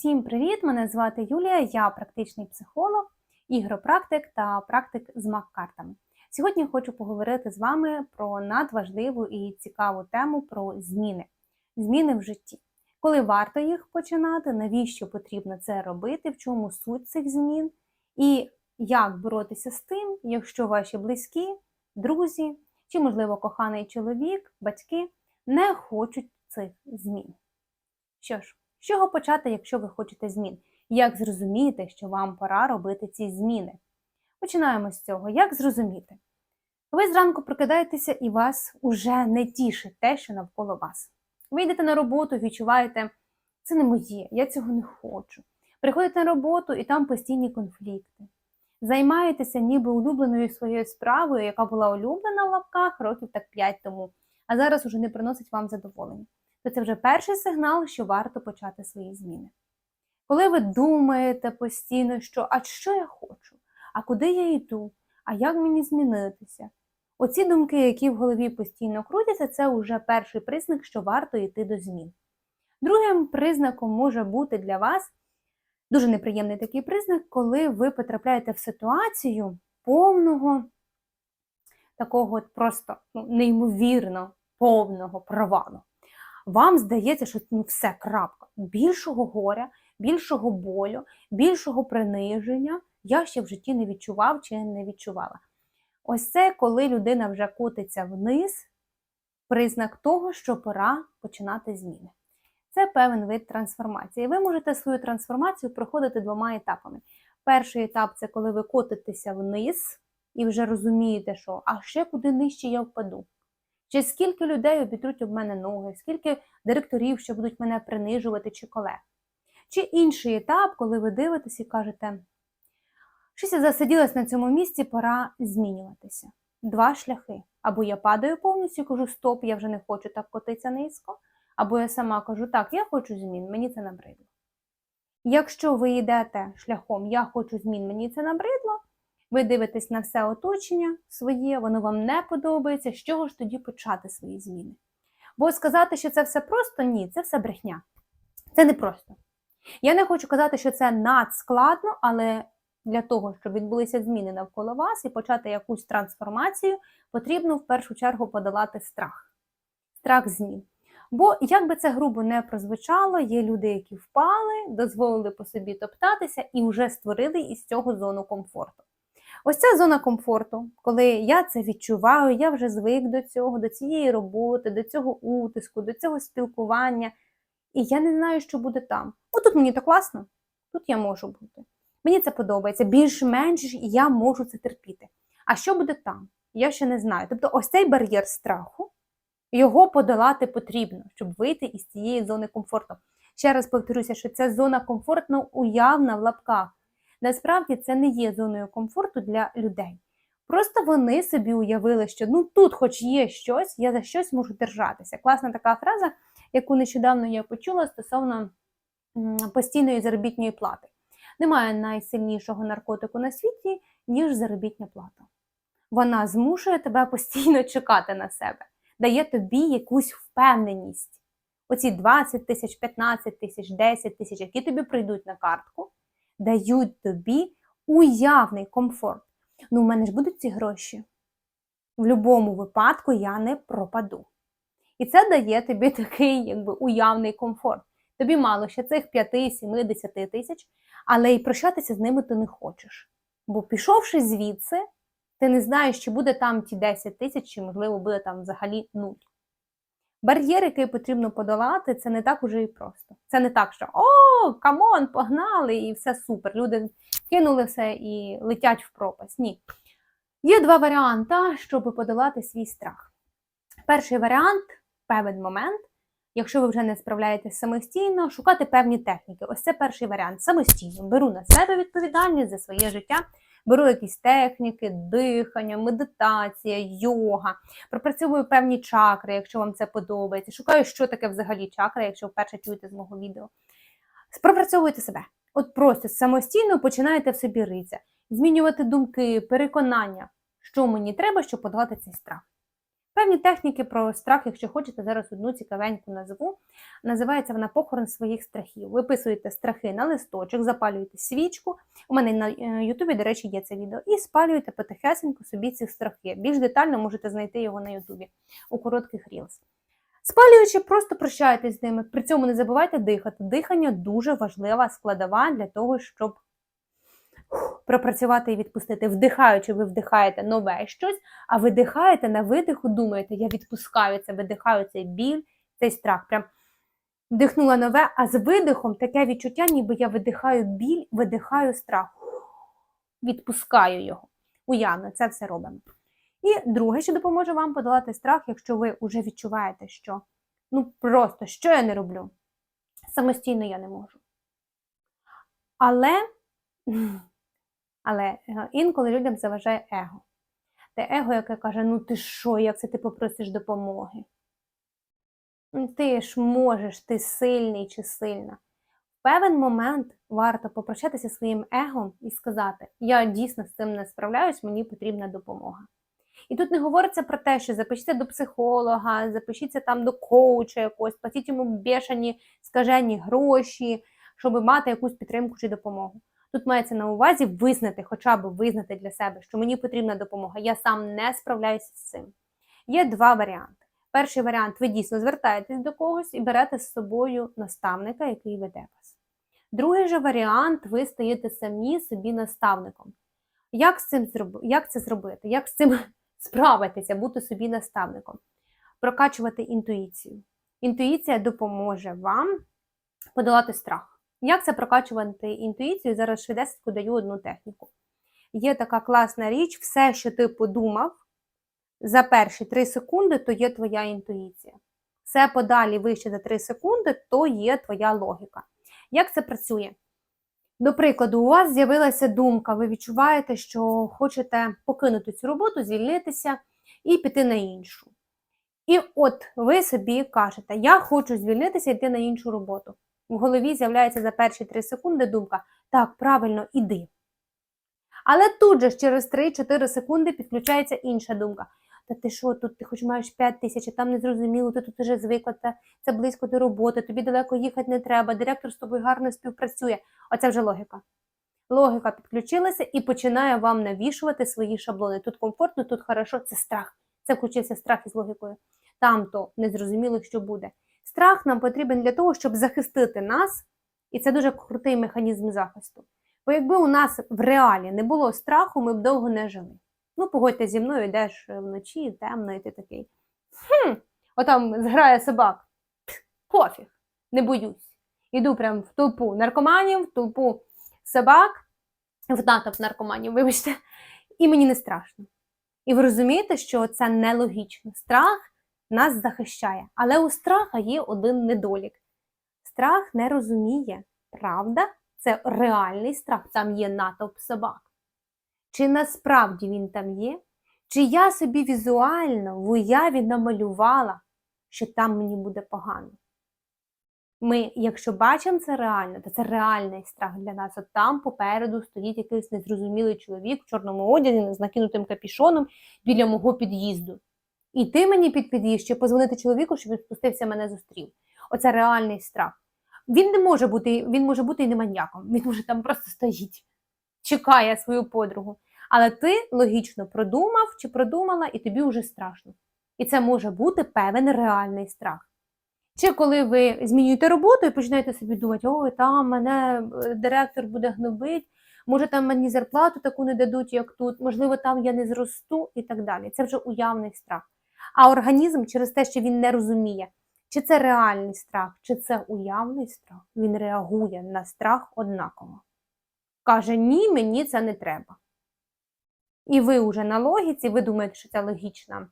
Всім привіт! Мене звати Юлія, я практичний психолог, ігропрактик та практик з мак-картами. Сьогодні хочу поговорити з вами про надважливу і цікаву тему про зміни. Зміни в житті. Коли варто їх починати, навіщо потрібно це робити, в чому суть цих змін, і як боротися з тим, якщо ваші близькі, друзі чи, можливо, коханий чоловік, батьки не хочуть цих змін. Що ж, з чого почати, якщо ви хочете змін? Як зрозуміти, що вам пора робити ці зміни? Починаємо з цього. Як зрозуміти? Ви зранку прокидаєтеся і вас уже не тішить те, що навколо вас. Ви йдете на роботу, відчуваєте, це не моє, я цього не хочу. Приходите на роботу і там постійні конфлікти. Займаєтеся ніби улюбленою своєю справою, яка була улюблена в лапках років так 5 тому, а зараз уже не приносить вам задоволення то це вже перший сигнал, що варто почати свої зміни. Коли ви думаєте постійно, що а що я хочу, а куди я йду, а як мені змінитися? Оці думки, які в голові постійно крутяться, це вже перший признак, що варто йти до змін. Другим признаком може бути для вас дуже неприємний такий признак, коли ви потрапляєте в ситуацію повного, такого просто ну, неймовірно повного провалу вам здається, що ну все, крапка. Більшого горя, більшого болю, більшого приниження я ще в житті не відчував чи не відчувала. Ось це коли людина вже котиться вниз, признак того, що пора починати зміни. Це певен вид трансформації. Ви можете свою трансформацію проходити двома етапами. Перший етап це коли ви котитеся вниз і вже розумієте, що а ще куди нижче я впаду. Чи скільки людей обітруть об мене ноги, скільки директорів, що будуть мене принижувати чи колег? Чи інший етап, коли ви дивитесь і кажете, щось я засиділась на цьому місці, пора змінюватися. Два шляхи. Або я падаю повністю і кажу, стоп, я вже не хочу так котитися низько, або я сама кажу, так, я хочу змін, мені це набридло. Якщо ви йдете шляхом Я хочу змін, мені це набридло, ви дивитесь на все оточення своє, воно вам не подобається, з чого ж тоді почати свої зміни? Бо сказати, що це все просто, ні, це все брехня. Це не просто. Я не хочу казати, що це надскладно, але для того, щоб відбулися зміни навколо вас і почати якусь трансформацію, потрібно в першу чергу подолати страх. Страх змін. Бо, як би це грубо не прозвучало, є люди, які впали, дозволили по собі топтатися і вже створили із цього зону комфорту. Ось ця зона комфорту, коли я це відчуваю, я вже звик до цього, до цієї роботи, до цього утиску, до цього спілкування. І я не знаю, що буде там. Отут мені то класно, тут я можу бути. Мені це подобається. Більш-менш я можу це терпіти. А що буде там? Я ще не знаю. Тобто, ось цей бар'єр страху, його подолати потрібно, щоб вийти із цієї зони комфорту. Ще раз повторюся, що це зона комфортно уявна в лапках. Насправді це не є зоною комфорту для людей. Просто вони собі уявили, що ну тут, хоч є щось, я за щось можу держатися. Класна така фраза, яку нещодавно я почула стосовно постійної заробітної плати. Немає найсильнішого наркотику на світі, ніж заробітня плата. Вона змушує тебе постійно чекати на себе, дає тобі якусь впевненість. Оці 20 тисяч, 15 тисяч, 10 тисяч, які тобі прийдуть на картку, дають тобі уявний комфорт. Ну, в мене ж будуть ці гроші. В будь-якому випадку я не пропаду. І це дає тобі такий якби, уявний комфорт. Тобі мало ще цих 5, 7, 10 тисяч, але і прощатися з ними ти не хочеш. Бо пішовши звідси, ти не знаєш, чи буде там ті 10 тисяч, чи, можливо, буде там взагалі нуль. Бар'єр, який потрібно подолати, це не так уже і просто. Це не так, що о, камон, погнали, і все супер. Люди кинули все і летять в пропасть. Ні. Є два варіанти, щоб подолати свій страх. Перший варіант певен момент. Якщо ви вже не справляєтесь самостійно, шукати певні техніки. Ось це перший варіант. Самостійно беру на себе відповідальність за своє життя беру якісь техніки, дихання, медитація, йога, пропрацьовую певні чакри, якщо вам це подобається. Шукаю, що таке взагалі чакра, якщо вперше чуєте з мого відео. Пропрацьовуйте себе. От просто самостійно починаєте в собі ритися, змінювати думки, переконання, що мені треба, щоб подолати цей страх. Певні техніки про страх, якщо хочете, зараз одну цікавеньку назву. Називається вона похорон своїх страхів. Виписуєте страхи на листочок, запалюєте свічку. У мене на е, Ютубі, до речі, є це відео, і спалюєте потихесенько собі ці страхи. Більш детально можете знайти його на Ютубі у коротких рілс. Спалюючи, просто прощайтесь з ними. При цьому не забувайте дихати. Дихання дуже важлива складова для того, щоб пропрацювати і відпустити. Вдихаючи, ви вдихаєте нове щось, а видихаєте на видиху, думаєте, я відпускаю це, видихаю цей біль, цей страх. Прям вдихнула нове, а з видихом таке відчуття, ніби я видихаю біль, видихаю страх. Відпускаю його. Уявно, це все робимо. І друге, що допоможе вам подолати страх, якщо ви вже відчуваєте, що ну просто що я не роблю? Самостійно я не можу. Але але е, інколи людям заважає его. Те его, яке каже, ну ти що, як це ти попросиш допомоги? Ну, Ти ж можеш, ти сильний чи сильна. В певен момент варто попрощатися своїм егом і сказати: Я дійсно з цим не справляюсь, мені потрібна допомога. І тут не говориться про те, що запишіться до психолога, запишіться там до коуча якогось, платіть йому бешені, скажені гроші, щоб мати якусь підтримку чи допомогу. Тут мається на увазі визнати, хоча б визнати для себе, що мені потрібна допомога. Я сам не справляюся з цим. Є два варіанти. Перший варіант ви дійсно звертаєтесь до когось і берете з собою наставника, який веде вас. Другий же варіант ви стаєте самі собі наставником. Як з цим як це зробити? Як з цим справитися, бути собі наставником? Прокачувати інтуїцію. Інтуїція допоможе вам подолати страх. Як це прокачувати інтуїцію? Зараз швидесенько даю одну техніку. Є така класна річ, все, що ти подумав за перші 3 секунди, то є твоя інтуїція. Все подалі вище за 3 секунди, то є твоя логіка. Як це працює? До прикладу, у вас з'явилася думка, ви відчуваєте, що хочете покинути цю роботу, звільнитися і піти на іншу. І от ви собі кажете, я хочу звільнитися і йти на іншу роботу в голові з'являється за перші 3 секунди думка так, правильно, іди. Але тут же через 3-4 секунди підключається інша думка. Та ти що, тут ти хоч маєш 5 тисяч, а там незрозуміло, ти тут вже звикла, це, це близько до роботи, тобі далеко їхати не треба, директор з тобою гарно співпрацює. Оце вже логіка. Логіка підключилася і починає вам навішувати свої шаблони. Тут комфортно, тут хорошо, це страх. Це включився страх із логікою. Там то незрозуміло, що буде. Страх нам потрібен для того, щоб захистити нас, і це дуже крутий механізм захисту. Бо якби у нас в реалі не було страху, ми б довго не жили. Ну, погодьте зі мною, йдеш вночі, темно, і ти такий. Хм, Отам зграє собак. Пофіг, не боюсь. Іду прям в толпу наркоманів, в толпу собак, в натовп наркоманів, вибачте, і мені не страшно. І ви розумієте, що це нелогічно. Страх нас захищає. Але у страха є один недолік. Страх не розуміє, правда, це реальний страх, там є натовп собак. Чи насправді він там є? Чи я собі візуально в уяві намалювала, що там мені буде погано? Ми, якщо бачимо це реально, то це реальний страх для нас. От там попереду стоїть якийсь незрозумілий чоловік в чорному одязі з накинутим капішоном біля мого під'їзду. І ти мені під під'їзд, чи позвонити чоловіку, щоб він спустився мене зустрів. Оце реальний страх. Він не може бути, він може бути і не маньяком. Він може там просто стоїть, чекає свою подругу. Але ти логічно продумав чи продумала, і тобі вже страшно. І це може бути певен реальний страх. Чи коли ви змінюєте роботу і починаєте собі думати, ой, там мене е, директор буде гнобити, може там мені зарплату таку не дадуть, як тут, можливо, там я не зросту і так далі. Це вже уявний страх. А організм через те, що він не розуміє, чи це реальний страх, чи це уявний страх, він реагує на страх однаково. Каже, ні, мені це не треба. І ви вже на логіці, ви думаєте, що це логічна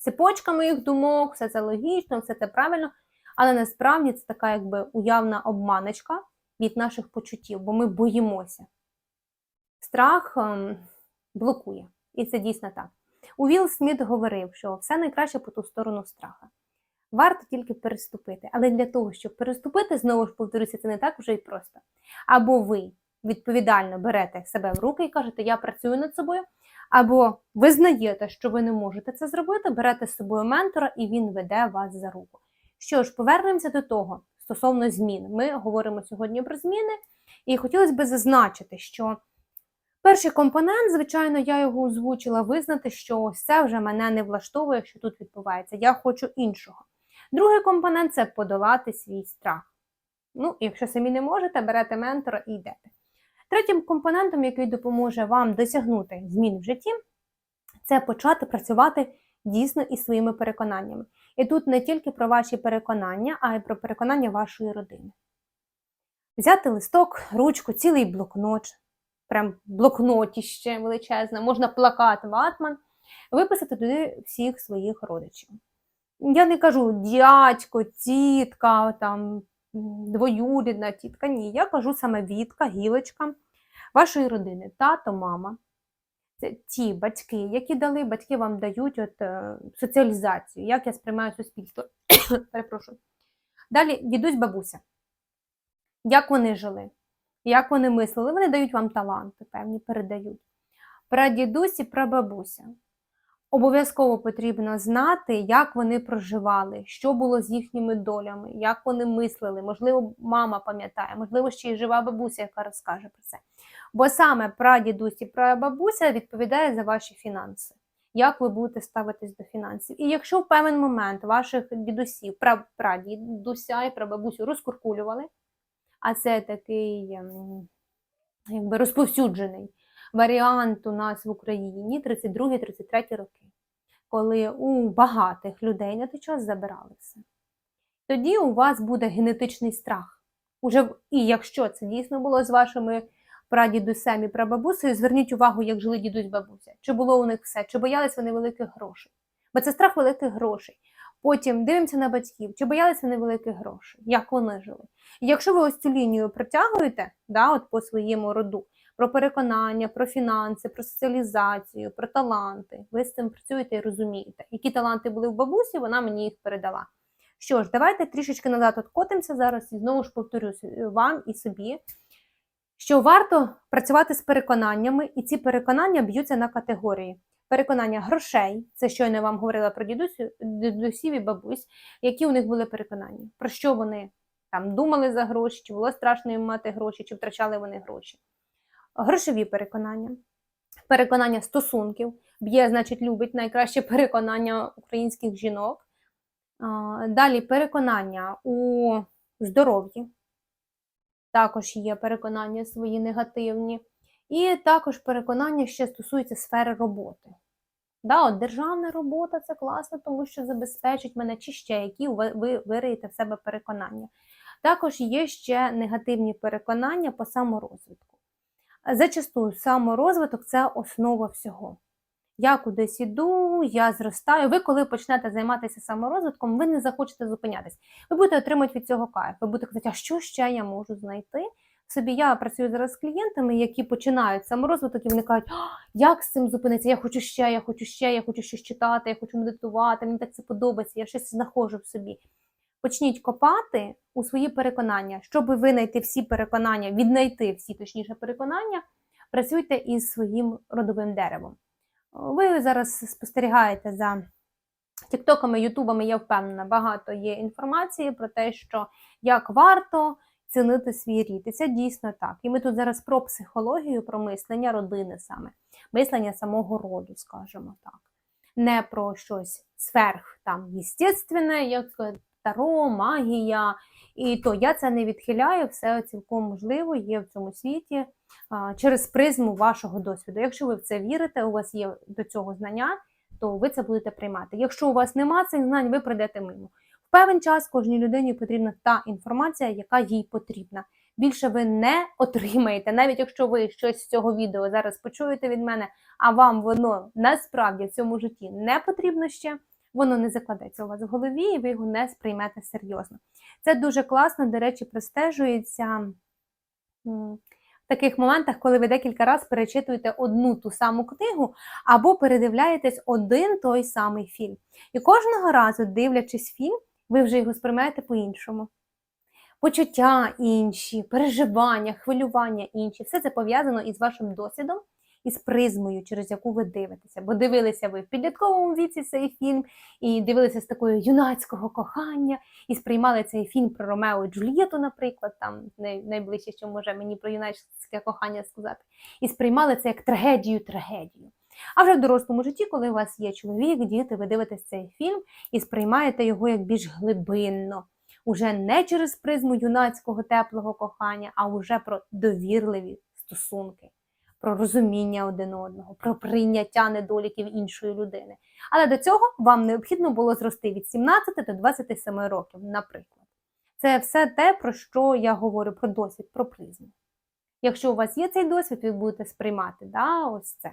цепочка моїх думок, все це логічно, все це правильно. Але насправді це така якби уявна обманочка від наших почуттів, бо ми боїмося. Страх ем, блокує. І це дійсно так. Увіл Сміт говорив, що все найкраще по ту сторону страха. Варто тільки переступити. Але для того, щоб переступити, знову ж повторюся, це не так вже і просто. Або ви відповідально берете себе в руки і кажете, я працюю над собою, Або визнаєте, що ви не можете це зробити, берете з собою ментора, і він веде вас за руку. Що ж, повернемося до того стосовно змін. Ми говоримо сьогодні про зміни, і хотілося б зазначити, що перший компонент, звичайно, я його озвучила, визнати, що ось це вже мене не влаштовує, що тут відбувається. Я хочу іншого. Другий компонент це подолати свій страх. Ну, якщо самі не можете, берете ментора і йдете. Третім компонентом, який допоможе вам досягнути змін в житті, це почати працювати дійсно із своїми переконаннями. І тут не тільки про ваші переконання, а й про переконання вашої родини. Взяти листок, ручку, цілий блокнот, прям блокнотіще величезне, можна плакат, ватман, виписати туди всіх своїх родичів. Я не кажу дядько, тітка, там, двоюрідна тітка. Ні, я кажу саме Вітка, гілочка вашої родини, тато, мама. Це ті батьки, які дали, батьки вам дають от, е, соціалізацію, як я сприймаю суспільство. Перепрошую. Далі дідусь, бабуся. Як вони жили, як вони мислили, вони дають вам таланти, певні передають. Про дідусь і про бабуся. Обов'язково потрібно знати, як вони проживали, що було з їхніми долями, як вони мислили. Можливо, мама пам'ятає, можливо, ще й жива бабуся, яка розкаже про це. Бо саме прадідусь і прабабуся відповідає за ваші фінанси, як ви будете ставитись до фінансів. І якщо в певний момент ваших дідусів, прадідуся і прабабусю розкуркулювали, а це такий ем, якби розповсюджений варіант у нас в Україні 32-33 роки, коли у багатих людей на той час забирали все. Тоді у вас буде генетичний страх. Уже, І якщо це дійсно було з вашими прадідусем і прабабусею, зверніть увагу, як жили дідусь бабуся. Чи було у них все, чи боялись вони великих грошей. Бо це страх великих грошей. Потім дивимося на батьків, чи боялись вони великих грошей, як вони жили. І якщо ви ось цю лінію протягуєте да, от по своєму роду, про переконання, про фінанси, про соціалізацію, про таланти. Ви з цим працюєте і розумієте, які таланти були в бабусі, вона мені їх передала. Що ж, давайте трішечки назад откотимося зараз і знову ж повторюсь вам і собі, що варто працювати з переконаннями, і ці переконання б'ються на категорії. Переконання грошей, це щойно вам говорила про дідусю, дідусів і бабусь, які у них були переконання, про що вони там думали за гроші, чи було страшно їм мати гроші, чи втрачали вони гроші грошові переконання, переконання стосунків. Б'є, значить, любить найкраще переконання українських жінок. Далі переконання у здоров'ї. Також є переконання свої негативні. І також переконання ще стосується сфери роботи. Да, от Державна робота це класно, тому що забезпечить мене чи ще, які ви вириєте в себе переконання. Також є ще негативні переконання по саморозвитку. Зачастую саморозвиток це основа всього. Я кудись іду, я зростаю. Ви, коли почнете займатися саморозвитком, ви не захочете зупинятись. Ви будете отримати від цього кайф. Ви будете казати, а що ще я можу знайти? Собі я працюю зараз з клієнтами, які починають саморозвиток, і вони кажуть, як з цим зупинитися? Я хочу ще, я хочу ще, я хочу щось читати, я хочу медитувати, мені так це подобається, я щось знаходжу в собі. Почніть копати у свої переконання, щоб винайти всі переконання, віднайти всі точніше переконання, працюйте із своїм родовим деревом. Ви зараз спостерігаєте за тіктоками, ютубами, я впевнена, багато є інформації про те, що як варто цінити свій рід. І це дійсно так. І ми тут зараз про психологію, про мислення родини саме, мислення самого роду, скажімо так. Не про щось сверх там єстественне, як таро, магія. І то я це не відхиляю, все цілком можливо є в цьому світі через призму вашого досвіду. Якщо ви в це вірите, у вас є до цього знання, то ви це будете приймати. Якщо у вас немає цих знань, ви прийдете мимо. Певен час кожній людині потрібна та інформація, яка їй потрібна. Більше ви не отримаєте, навіть якщо ви щось з цього відео зараз почуєте від мене, а вам воно насправді в цьому житті не потрібно ще воно не закладеться у вас в голові, і ви його не сприймете серйозно. Це дуже класно, до речі, простежується в таких моментах, коли ви декілька разів перечитуєте одну ту саму книгу, або передивляєтесь один той самий фільм. І кожного разу, дивлячись фільм, ви вже його сприймаєте по-іншому. Почуття інші, переживання, хвилювання інші все це пов'язано із вашим досвідом із призмою, через яку ви дивитеся. Бо дивилися ви в підлітковому віці цей фільм, і дивилися з такою юнацького кохання, і сприймали цей фільм про Ромео і Джульєту, наприклад, там найближче, що може мені про юнацьке кохання сказати, і сприймали це як трагедію, трагедію. А вже в дорослому житті, коли у вас є чоловік, діти, ви дивитесь цей фільм і сприймаєте його як більш глибинно, уже не через призму юнацького теплого кохання, а вже про довірливі стосунки, про розуміння один одного, про прийняття недоліків іншої людини. Але до цього вам необхідно було зрости від 17 до 27 років, наприклад. Це все те, про що я говорю про досвід, про призму. Якщо у вас є цей досвід, ви будете сприймати да, ось це.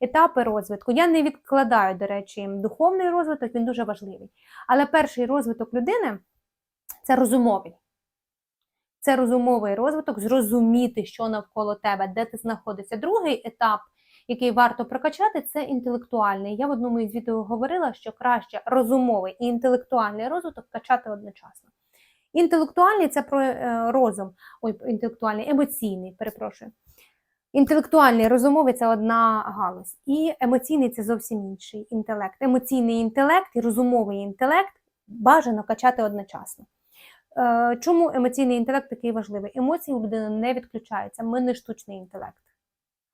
Етапи розвитку. Я не відкладаю, до речі, духовний розвиток, він дуже важливий. Але перший розвиток людини це розумовий. Це розумовий розвиток, зрозуміти, що навколо тебе, де ти знаходишся. Другий етап, який варто прокачати, це інтелектуальний. Я в одному із відео говорила, що краще розумовий і інтелектуальний розвиток качати одночасно. Інтелектуальний це про е, розум, ой, інтелектуальний, емоційний, перепрошую. Інтелектуальний розумовий це одна галузь, і емоційний це зовсім інший інтелект. Емоційний інтелект і розумовий інтелект бажано качати одночасно. Е, Чому емоційний інтелект такий важливий? Емоції у людини не відключаються. Ми не штучний інтелект.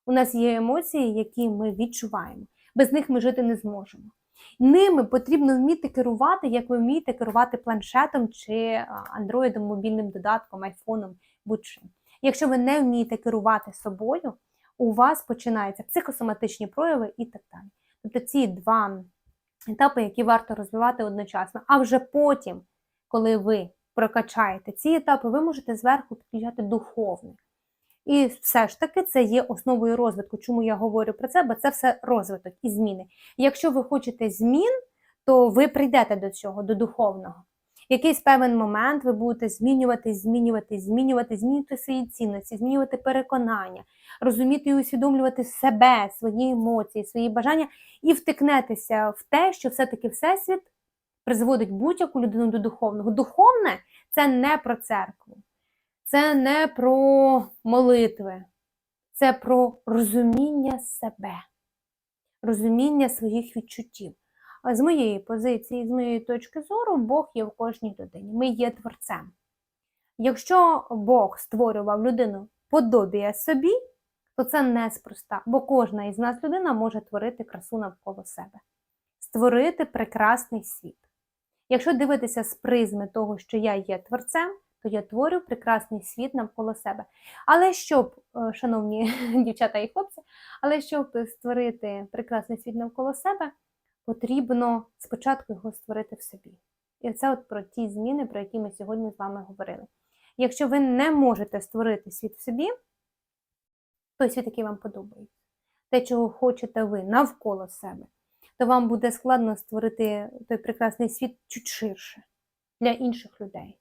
У нас є емоції, які ми відчуваємо. Без них ми жити не зможемо. Ними потрібно вміти керувати, як ви вмієте керувати планшетом чи андроїдом, мобільним додатком, айфоном, будь-чим. Якщо ви не вмієте керувати собою, у вас починаються психосоматичні прояви і так далі. Тобто ці два етапи, які варто розвивати одночасно. А вже потім, коли ви прокачаєте ці етапи, ви можете зверху підключати духовне. І все ж таки це є основою розвитку. Чому я говорю про це? Бо це все розвиток і зміни. Якщо ви хочете змін, то ви прийдете до цього, до духовного. Якийсь певний момент ви будете змінювати, змінювати, змінювати, змінювати свої цінності, змінювати переконання, розуміти і усвідомлювати себе, свої емоції, свої бажання, і втикнетеся в те, що все-таки Всесвіт призводить будь-яку людину до духовного. Духовне це не про церкву, це не про молитви, це про розуміння себе, розуміння своїх відчуттів. З моєї позиції, з моєї точки зору, Бог є в кожній людині. Ми є творцем. Якщо Бог створював людину подобія собі, то це неспроста, бо кожна із нас людина може творити красу навколо себе, створити прекрасний світ. Якщо дивитися з призми того, що я є творцем, то я творю прекрасний світ навколо себе. Але щоб, е, шановні дівчата і хлопці, але щоб створити прекрасний світ навколо себе, потрібно спочатку його створити в собі. І це от про ті зміни, про які ми сьогодні з вами говорили. Якщо ви не можете створити світ в собі, той світ, який вам подобається, те, чого хочете ви навколо себе, то вам буде складно створити той прекрасний світ чуть ширше для інших людей.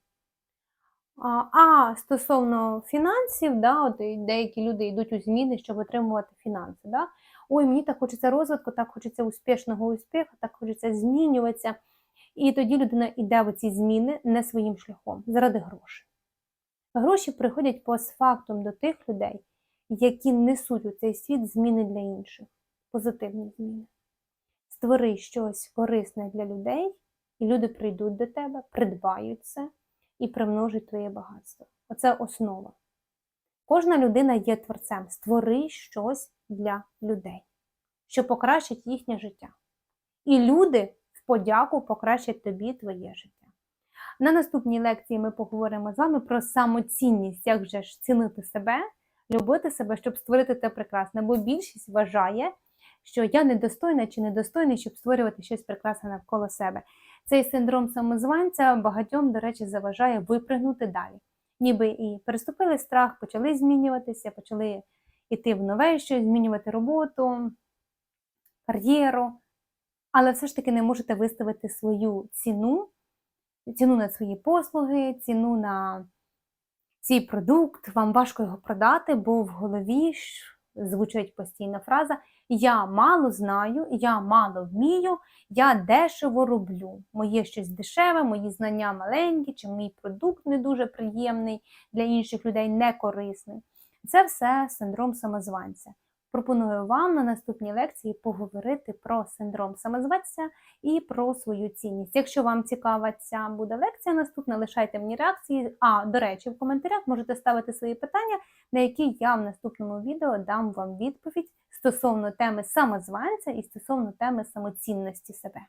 А, стосовно фінансів, да, от деякі люди йдуть у зміни, щоб отримувати фінанси. Да? Ой, мені так хочеться розвитку, так хочеться успішного успіху, так хочеться змінюватися. І тоді людина йде в ці зміни не своїм шляхом, заради грошей. Гроші приходять постфактум до тих людей, які несуть у цей світ зміни для інших, позитивні зміни. Створи щось корисне для людей, і люди прийдуть до тебе, придбають це і примножить твоє багатство. Оце основа. Кожна людина є творцем. Створи щось для людей, що покращить їхнє життя. І люди в подяку покращать тобі твоє життя. На наступній лекції ми поговоримо з вами про самоцінність, як же ж цінити себе, любити себе, щоб створити те прекрасне. Бо більшість вважає, що я недостойна чи недостойний, щоб створювати щось прекрасне навколо себе. Цей синдром самозванця багатьом, до речі, заважає випригнути далі. Ніби і переступили страх, почали змінюватися, почали йти в нове щось, змінювати роботу, кар'єру, але все ж таки не можете виставити свою ціну, ціну на свої послуги, ціну на цей продукт, вам важко його продати, бо в голові звучить постійна фраза Я мало знаю, я мало вмію, я дешево роблю. Моє щось дешеве, мої знання маленькі, чи мій продукт не дуже приємний для інших людей, не корисний. Це все синдром самозванця. пропоную вам на наступній лекції поговорити про синдром самозванця і про свою цінність. Якщо вам цікава ця буде лекція наступна, лишайте мені реакції. А, до речі, в коментарях можете ставити свої питання, на які я в наступному відео дам вам відповідь стосовно теми самозванця і стосовно теми самоцінності себе.